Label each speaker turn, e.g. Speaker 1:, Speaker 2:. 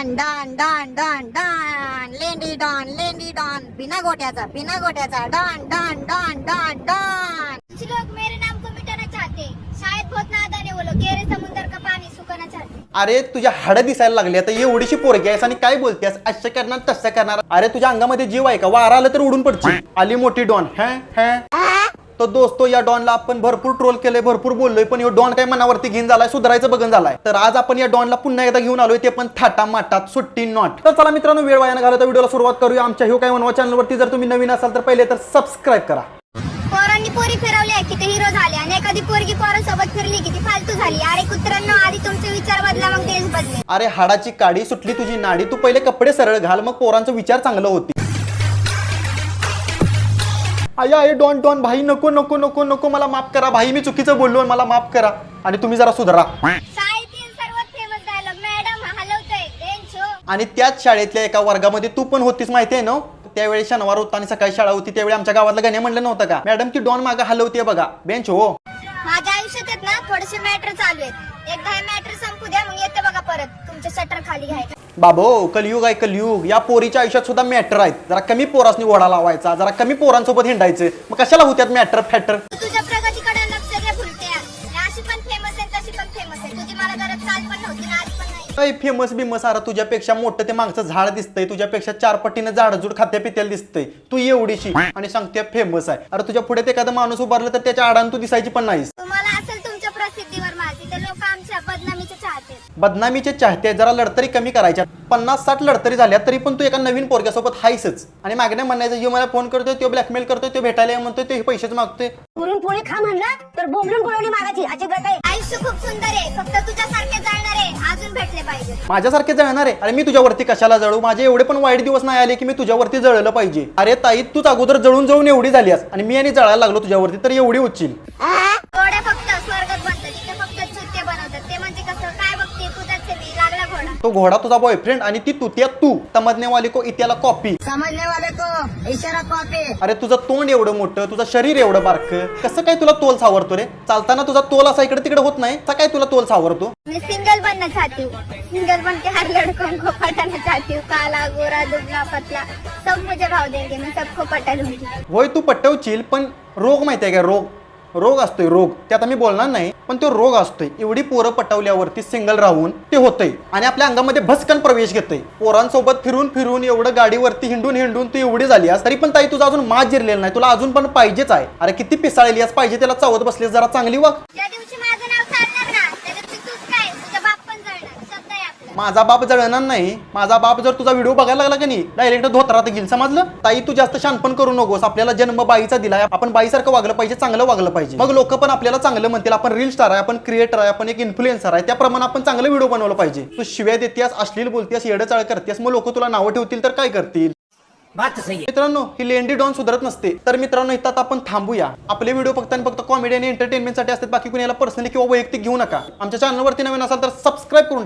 Speaker 1: Don don don don don. लेंडी don लेंडी don. बिना गोट्याचा बिना गोट्याचा. Don don don don don.
Speaker 2: कुछ लोग मेरे नाम को मिटाना चाहते। शायद बहुत नादान है वो लोग। गहरे समुद्र का पानी सुखाना चाहते।
Speaker 3: अरे तुझ्या हाडं दिसायला लागली आता. एवढीशी पोरगी आहेस आणि काय बोलतेस? असं करणार तसं करणार. अरे तुझ्या अंगामध्ये जीव आहे का? वारा आलं तर उडून पडची आली मोठी डॉन. हॅ हॅ. तो दोस्तो या डॉनला आपण भरपूर ट्रोल केलंय भरपूर बोललोय पण डॉन काय मनावरती घेऊन झालाय सुधारायचं बघून झालाय. तर आज आपण या डॉनला पुन्हा एकदा घेऊन आलोय ते पण थाटा माटात सुट्टी नॉट तर चला मित्रांनो वेळ वाया घालता व्हिडिओला सुरुवात करूया. आमच्या ह्यो काय म्हणवा चॅनलवरती जर तुम्ही नवीन असाल तर पहिले तर सबस्क्राईब करा.
Speaker 2: पोरांनी पोरी फिरवली आहे की ते हिरो झाले आणि एखादी पोरगी पोरांसोबत फिरली की ती फालतू झाली. अरे कुत्र्यांनो आधी तुमचे विचार बदला मग तेच बदले.
Speaker 3: अरे हाडाची काडी सुटली तुझी नाडी तू पहिले कपडे सरळ घाल मग पोरांचा विचार चांगलं होती आया आहे डॉन डॉन भाई नको नको नको नको मला माफ करा. भाई मी चुकीचं बोललो मला माफ करा. आणि तुम्ही जरा सुधारा.
Speaker 2: शाळेतील सर्वात फेमस डायलॉग मॅडम हलवतोय. बेंच
Speaker 3: आणि त्याच शाळेतल्या एका वर्गामध्ये तू पण होतीस माहिती आहे ना? त्यावेळी शनिवार होता आणि सकाळी शाळा होती. त्यावेळी आमच्या गावातलं गाणे म्हणलं नव्हतं का? मॅडम ती डॉन मागा हलवते बघा. बेंच हो
Speaker 2: माझ्या आयुष्यात आहेत ना थोडेसे मॅटर चालू आहेत. एकदा हे मॅटर संपू द्या मग येते बघा परत. तुमचे शटर खाली घ्यायचं
Speaker 3: बाबो कलियुग आहे कलियुग. या पोरीच्या आयुष्यात सुद्धा मॅटर आहेत. जरा कमी पोरासनी ओढा लावायचा जरा कमी पोरांसोबत हिंडायचं. मग कशाला होत्यात मॅटर फॅटर
Speaker 2: तू तुझ्या प्रगतीकडे लक्ष दे फुलते अशी पण फेमस आहे तशी पण फेमस आहे. तुझी मला जरा चाल पण नव्हती ना आज पण नाही.
Speaker 3: फेमस बिमस अरे तुझ्यापेक्षा मोठं ते मागचं झाड दिसतंय. तुझ्यापेक्षा चार पटीनं झाडजूड खात्या पित्याला दिसतंय. तू एवढीशी. आणि सांगते फेमस आहे. अरे तुझ्या पुढे ते एखादं माणूस उभारलं तर त्याच्या आडान तू दिसायची पण नाहीस.
Speaker 2: तुम्हाला असेल तुमच्या प्रसिद्धीवर माझी. लोक आमच्या बदनामीचे चाहते.
Speaker 3: बदनामीचे चाहते जरा लढतरी कमी करायच्या. पन्नास साठ लढतरी झाल्या तरी पण तू एका नवीन पोरग्यासोबत हायसच. आणि मागण्या म्हणायचं यो मला फोन करतोय तो ब्लॅकमेल करतोय तो भेटायला म्हणतोय ते पैसेच मागतोय.
Speaker 1: पुरणपोळी खा म्हणलं तर बोंबलून बोलवली मागाची अशी गत आहे.
Speaker 2: आयुष्य खूप सुंदर आहे. फक्त तुझ्यासारखे जाणारे अजून भेटले पाहिजे.
Speaker 3: माझ्यासारखे जळणार आहे. अरे मी तुझ्यावरती कशाला जळू? माझे एवढे पण वाईट दिवस नाही आले की मी तुझ्यावरती जळलं पाहिजे. अरे ताई तूच अगोदर जळून जळून एवढी झालीस आणि मी आणि जळायला लागलो तुझ्यावरती तर एवढी उच्चील
Speaker 2: तो घोडा
Speaker 3: तुझा बॉयफ्रेंड आणि ती तुत्या तू तमजनेवाली को इत्याला कॉपी
Speaker 1: समजने वाले को इशारा कॉपी
Speaker 3: अरे तुझं तोंड एवढं मोठं तुझं शरीर एवढं बारकं. कसं काय तुला तोल सावरतो रे? चालताना तुझा तोल असा इकडे तिकडे होत नाही. तर काय तुला तोल सावरतो?
Speaker 2: मैं सिंगल बनना चाहती. हूँ सिंगल बन के हर लड़कों को पटाना चाहती. हूँ काला गोरा दुबला पतला. सब मुझे भाव देंगे मैं सबको पटा लूंगी
Speaker 3: होय तू पटवशील पण रोग माहिती आहे का? रोग. रोग असतोय रोग. ते आता मी बोलणार नाही पण तो रोग असतोय. एवढी पोरं पटवल्यावरती सिंगल राहून ते होतंय. आणि आपल्या अंगामध्ये भस्कन प्रवेश घेतोय. पोरांसोबत फिरून फिरून एवढं गाडीवरती हिंडून हिंडून तू एवढी झाली आहेस तरी पण ताई तुझा अजून माज जिरलेला नाही. तुला अजून पण पाहिजेच आहे. अरे किती पिसाळलेली आहेस पाहिजे त्याला चावत बसलीस जरा चांगली वाग
Speaker 2: ज्या दिवशी माझं नाव चालणार ना त्या दिवशी तूच काय तुझा बाप पण जळणार शब्द आहे आपला
Speaker 3: माझा बाप जळणार नाही माझा बाप जर तुझा व्हिडिओ बघायला लागला की नाही डायरेक्ट धोत्रात घेईल समजलं? ताई तू जास्त शानपण करू नकोस. आपल्याला जन्म बाईचा दिलाय. आपण बाईसारखं वागलं पाहिजे चांगलं वागलं पाहिजे. मग लोक पण आपल्याला चांगलं म्हणतील. आपण रील स्टार आहे आपण क्रिएटर आहे आपण एक इन्फ्लुएन्सर आहे. त्याप्रमाणे आपण चांगलं व्हिडिओ बनवलं पाहिजे. तू शिव्या देतेस अश्लील बोलतेस येडचाळ करतेस मग लोक तुला नावं ठेवतील तर काय करतील? मित्रांनो ही लेंडी डॉन सुधारत नसते. तर मित्रांनो इथं आपण थांबूया. आपले व्हिडिओ फक्त आणि फक्त कॉमेडी आणि एंटरटेनमेंटसाठी असतात. बाकी कुणी याला पर्सनली किंवा वैयक्तिक घेऊ नका. आमच्या चॅनलवरती नवीन असाल तर सबस्क्राईब करून.